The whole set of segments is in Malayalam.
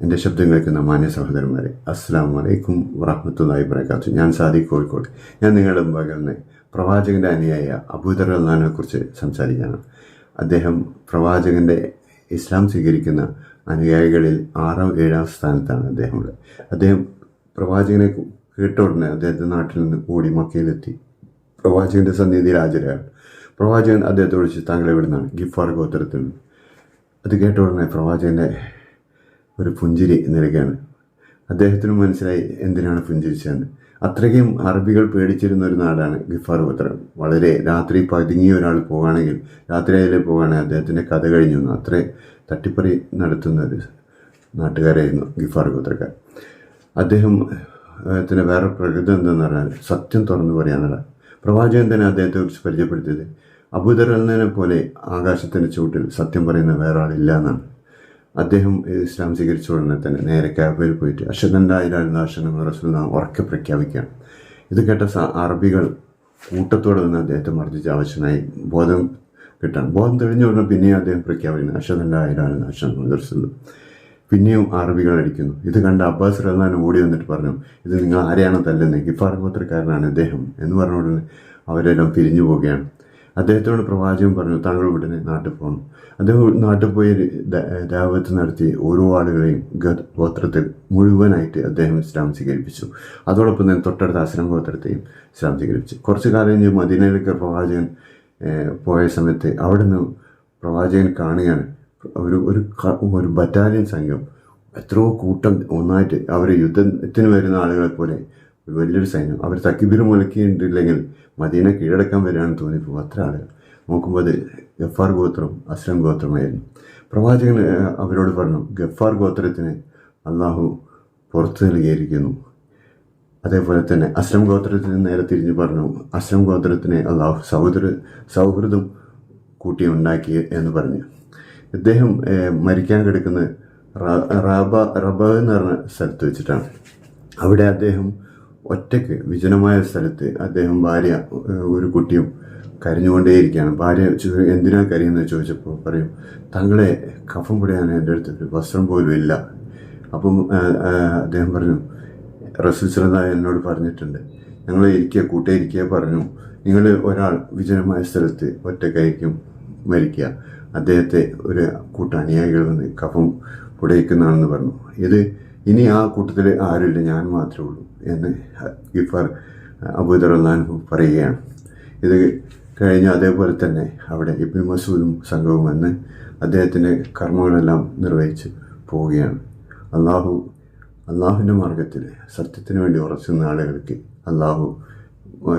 എന്റെ ശബ്ദം കേൾക്കുന്ന മാന്യ സഹോദരന്മാരെ അസ്സാം വലൈക്കും വറഹമത്തല്ലാഹി വബറകാത്തു ഞാൻ സാദി കോഴിക്കോട്. ഞാൻ നിങ്ങളുടെ മുമ്പാകെ വന്ന് പ്രവാചകന്റെ അനുയായ അബൂദർ അള്ളഹാനെ കുറിച്ച് സംസാരിക്കാനാണ് അദ്ദേഹം പ്രവാചകന്റെ ഇസ്ലാം സ്വീകരിക്കുന്ന അനുയായികളിൽ ആറാം ഏഴാം സ്ഥാനത്താണ് അദ്ദേഹമുള്ളത്. അദ്ദേഹം പ്രവാചകനെ കേട്ട ഉടനെ അദ്ദേഹത്തിന്റെ നാട്ടിൽ നിന്ന് ഓടി മക്കയിലെത്തി. പ്രവാചകന്റെ സന്നിധിയിൽ ഹാജരാണ് പ്രവാചകൻ അദ്ദേഹത്തോട് ചോദിച്ചു താങ്കൾ എവിടെ ഗിഫാർ ഗോത്രത്തിൽ നിന്ന്. അത് കേട്ട ഉടനെ പ്രവാചകന്റെ ഒരു പുഞ്ചിരി നൽകുകയാണ് അദ്ദേഹത്തിന് മനസ്സിലായി എന്തിനാണ് പുഞ്ചിരിച്ചതെന്ന് അത്രയ്ക്കും അറബികൾ പേടിച്ചിരുന്ന ഒരു നാടാണ് ഗിഫാർ ഗോത്രം വളരെ രാത്രി പതുങ്ങിയ ഒരാൾ പോകുകയാണെങ്കിൽ രാത്രി അതിൽ പോകുകയാണെങ്കിൽ അദ്ദേഹത്തിന്റെ കഥ കഴിഞ്ഞു അത്രേ തട്ടിപ്പറി നടത്തുന്ന ഒരു നാട്ടുകാരായിരുന്നു ഗിഫാർ പത്രക്കാർ അദ്ദേഹം അദ്ദേഹത്തിന്റെ വേറെ പ്രകൃതം എന്തെന്ന് പറഞ്ഞാൽ സത്യം തുറന്നു പറയാനുള്ള പ്രവാചകൻ തന്നെ അദ്ദേഹത്തെ കുറിച്ച് പരിചയപ്പെടുത്തിയത് അബൂദറലിനെ പോലെ ആകാശത്തിന്റെ ചൂട്ടിൽ സത്യം പറയുന്ന വേറെ ആളില്ല എന്നാണ്. അദ്ദേഹം ഇസ്ലാം സ്വീകരിച്ച ഉടനെ തന്നെ നേരെ ക്യാബിൽ പോയിട്ട് അഷദണ്ടായിലായിരുന്ന അഷദം റസൂൽ ഉറക്കെ പ്രഖ്യാപിക്കുകയാണ്. ഇത് കേട്ട അറബികൾ കൂട്ടത്തോടെ നിന്ന് അദ്ദേഹത്തെ മർദ്ദിച്ച് ആവശ്യമായി ബോധം കിട്ടാൻ. ബോധം തെളിഞ്ഞ ഉടനെ പിന്നെയും അദ്ദേഹം പ്രഖ്യാപിക്കുന്നു അഷദണ്ടായിലായിരുന്ന അഷദം റസൂൽ പിന്നെയും അറബികൾ അടിക്കുന്നു. ഇത് കണ്ട അബ്ബാസ് റഹ്മാൻ ഓടി വന്നിട്ട് പറഞ്ഞു ഇത് നിങ്ങൾ ആരെയാണോ തല്ലുന്നത്? ഗിഫാർ ഗോത്രക്കാരനാണ് അദ്ദേഹം എന്ന് പറഞ്ഞ ഉടനെ അവരെല്ലാം പിരിഞ്ഞു പോവുകയാണ്. അദ്ദേഹത്തോട് പ്രവാചകൻ പറഞ്ഞു താങ്കൾ ഉടനെ നാട്ടിൽ പോകണം. അദ്ദേഹം നാട്ടിൽ പോയി ദാവത്ത് നടത്തി ഓരോ ആളുകളെയും ഗോത്രത്തിൽ മുഴുവനായിട്ട് അദ്ദേഹം ഇസ്ലാം സ്വീകരിപ്പിച്ചു. അതോടൊപ്പം തന്നെ തൊട്ടടുത്ത അസ്ലം ഗോത്രത്തെയും ഇസ്ലാം സ്വീകരിപ്പിച്ചു. കുറച്ച് കാലം കഴിഞ്ഞ് മദീനയിലേക്ക് പ്രവാചകൻ പോയ സമയത്ത് അവിടെ നിന്ന് പ്രവാചകൻ കാണുകയാണ്. ഒരു ഒരു ഒരു ബറ്റാലിയൻ സംഘം എത്രയോ കൂട്ടം ഒന്നായിട്ട് അവർ യുദ്ധത്തിന് വരുന്ന ആളുകളെ പോലെ വലിയൊരു സൈന്യം. അവർ തക്കിബീർ മുലക്കിയിട്ടില്ലെങ്കിൽ മദീനെ കീഴടക്കാൻ വരികയാണെന്ന് തോന്നിപ്പോൾ അത്ര ആളുകൾ. നോക്കുമ്പോൾ അത് ഗഫാർ ഗോത്രം അസ്ലം ഗോത്രമായിരുന്നു. പ്രവാചകൻ അവരോട് പറഞ്ഞു ഗഫാർ ഗോത്രത്തിന് അള്ളാഹു പുറത്തു നൽകിയിരിക്കുന്നു. അതേപോലെ തന്നെ അസ്ലം ഗോത്രത്തിന് നേരെ തിരിഞ്ഞു പറഞ്ഞു അസ്ലം ഗോത്രത്തിന് അള്ളാഹു സൗഹൃദ സൗഹൃദം കൂട്ടി ഉണ്ടാക്കി എന്ന് പറഞ്ഞു. ഇദ്ദേഹം മരിക്കാൻ കിടക്കുന്ന റബ റബ എന്ന് പറഞ്ഞ സ്ഥലത്ത് വെച്ചിട്ടാണ്. അവിടെ അദ്ദേഹം ഒറ്റയ്ക്ക് വിജനമായ സ്ഥലത്ത് അദ്ദേഹം ഭാര്യ ഒരു കുട്ടിയും കരഞ്ഞുകൊണ്ടേയിരിക്കുകയാണ്. ഭാര്യ എന്തിനാ കരയുന്നത് ചോദിച്ചപ്പോൾ പറയും തങ്ങളെ കഫം പിടിയാൻ എന്റെ അടുത്ത് വസ്ത്രം പോലും ഇല്ല. അപ്പം അദ്ദേഹം പറഞ്ഞു റസൂൽ എന്നോട് പറഞ്ഞിട്ടുണ്ട്. ഞങ്ങൾ ഇരിക്കുക കൂട്ടേ ഇരിക്കുക പറഞ്ഞു നിങ്ങൾ ഒരാൾ വിജനമായ സ്ഥലത്ത് ഒറ്റക്കായിരിക്കും മരിക്കുക അദ്ദേഹത്തെ ഒരു കൂട്ട അനുയായികൾ വന്ന് കഫം പുടയിക്കുന്നതാണെന്ന് പറഞ്ഞു. ഇത് ഇനി ആ കൂട്ടത്തിൽ ആരുമില്ല ഞാൻ മാത്രമേ ഉള്ളൂ എന്ന് ഗിഫാർ അബൂദർ അള്ളാൻഹു പറയുകയാണ്. ഇത് കഴിഞ്ഞ് അതേപോലെ തന്നെ അവിടെ ഇബ്നു മസൂദും സംഘവും വന്ന് അദ്ദേഹത്തിന്റെ കർമ്മങ്ങളെല്ലാം നിർവഹിച്ച് പോവുകയാണ്. അള്ളാഹു അള്ളാഹുവിന്റെ മാർഗത്തിൽ സത്യത്തിന് വേണ്ടി ഉറച്ചു നിന്ന ആളുകൾക്ക് അള്ളാഹു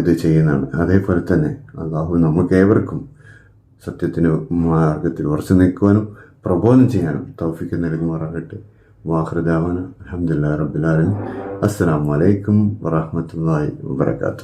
ഇത് ചെയ്യുന്നതാണ്. അതേപോലെ തന്നെ അള്ളാഹു നമുക്ക് ഏവർക്കും സത്യത്തിന് മാർഗത്തിൽ ഉറച്ചു നിൽക്കുവാനും പ്രബോധനം ചെയ്യാനും തൗഫിക്ക് നൽകുമാറാകട്ടെ. ወአኽር ዳዕዋና አልሐምዱሊላሂ ረቢል ዓለሚን። አሰላሙ አለይኩም ወራህመቱላሂ ወበረካቱ።